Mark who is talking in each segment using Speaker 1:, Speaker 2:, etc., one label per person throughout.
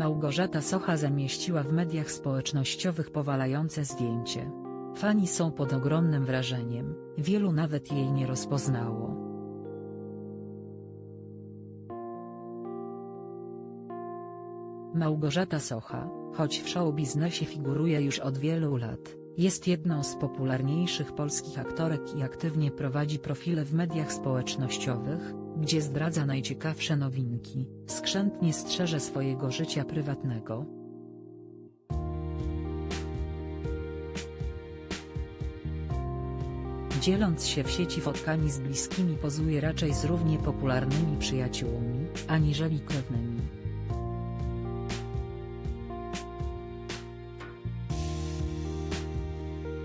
Speaker 1: Małgorzata Socha zamieściła w mediach społecznościowych powalające zdjęcie. Fani są pod ogromnym wrażeniem, wielu nawet jej nie rozpoznało. Małgorzata Socha, choć w show biznesie figuruje już od wielu lat, jest jedną z popularniejszych polskich aktorek i aktywnie prowadzi profile w mediach społecznościowych, gdzie zdradza najciekawsze nowinki, skrzętnie strzeże swojego życia prywatnego. Dzieląc się w sieci fotkami z bliskimi pozuje raczej z równie popularnymi przyjaciółmi, aniżeli krewnymi.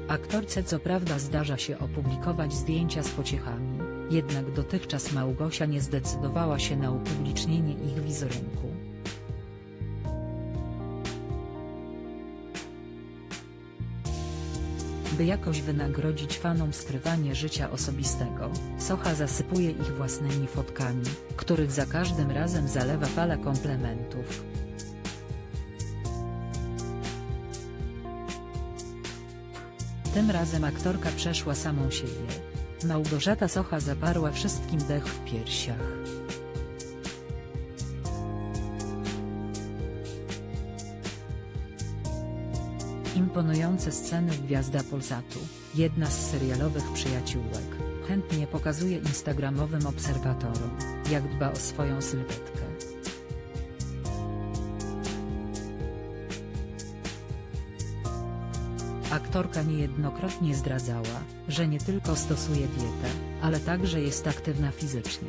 Speaker 1: Aktorce co prawda zdarza się opublikować zdjęcia z pociechami, jednak dotychczas Małgosia nie zdecydowała się na upublicznienie ich wizerunku. By jakoś wynagrodzić fanom skrywanie życia osobistego, Socha zasypuje ich własnymi fotkami, których za każdym razem zalewa fala komplementów. Tym razem aktorka przeszła samą siebie. Małgorzata Socha zaparła wszystkim dech w piersiach. Imponujące sceny gwiazda Polsatu, jedna z serialowych przyjaciółek, chętnie pokazuje instagramowym obserwatorom, jak dba o swoją sylwetkę. Aktorka niejednokrotnie zdradzała, że nie tylko stosuje dietę, ale także jest aktywna fizycznie.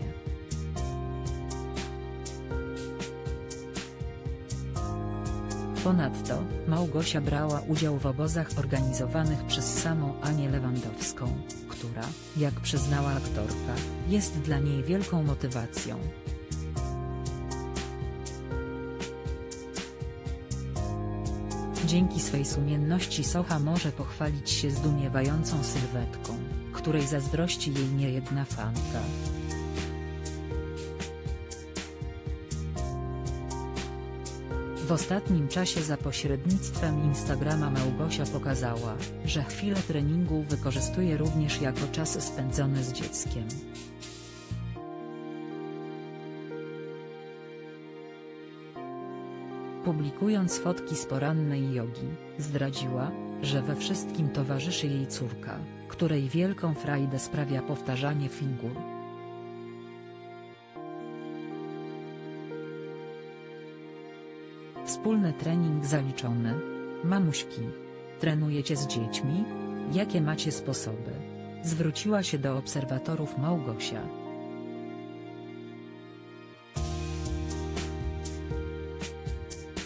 Speaker 1: Ponadto, Małgosia brała udział w obozach organizowanych przez samą Anię Lewandowską, która, jak przyznała aktorka, jest dla niej wielką motywacją. Dzięki swej sumienności Socha może pochwalić się zdumiewającą sylwetką, której zazdrości jej niejedna fanka. W ostatnim czasie za pośrednictwem Instagrama Małgosia pokazała, że chwilę treningu wykorzystuje również jako czas spędzony z dzieckiem. Publikując fotki z porannej jogi, zdradziła, że we wszystkim towarzyszy jej córka, której wielką frajdę sprawia powtarzanie figur. Wspólny trening zaliczony. Mamuśki. Trenujecie z dziećmi? Jakie macie sposoby? Zwróciła się do obserwatorów Małgosia.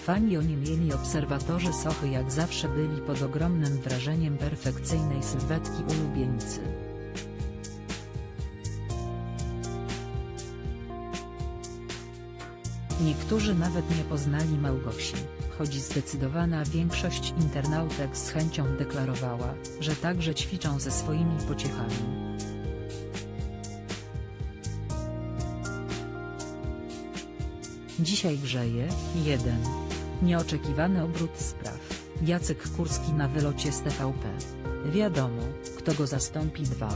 Speaker 1: Fani o nie mieli obserwatorzy Sochy jak zawsze byli pod ogromnym wrażeniem perfekcyjnej sylwetki ulubieńcy. Niektórzy nawet nie poznali Małgosi, choć zdecydowana większość internautek z chęcią deklarowała, że także ćwiczą ze swoimi pociechami. Dzisiaj grzeje, 1. Nieoczekiwany obrót spraw. Jacek Kurski na wylocie z TVP. Wiadomo, kto go zastąpi 2.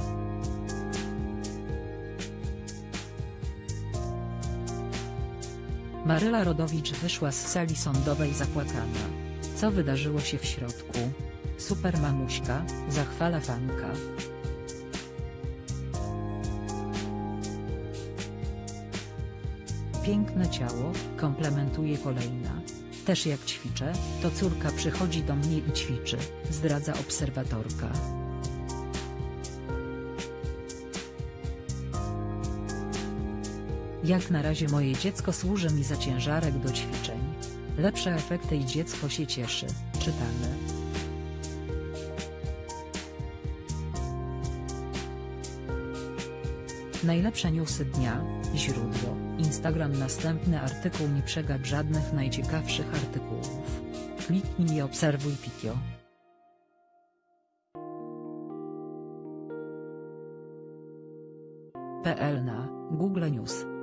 Speaker 1: Maryla Rodowicz wyszła z sali sądowej zapłakana. Co wydarzyło się w środku? Super mamuśka, zachwala fanka. Piękne ciało, komplementuje kolejna. Też jak ćwiczę, to córka przychodzi do mnie i ćwiczy, zdradza obserwatorka. Jak na razie moje dziecko służy mi za ciężarek do ćwiczeń. Lepsze efekty i dziecko się cieszy, czytamy. Najlepsze newsy dnia, źródło, Instagram Następny artykuł nie przegap żadnych najciekawszych artykułów. Kliknij i obserwuj Pikio. PL na Google News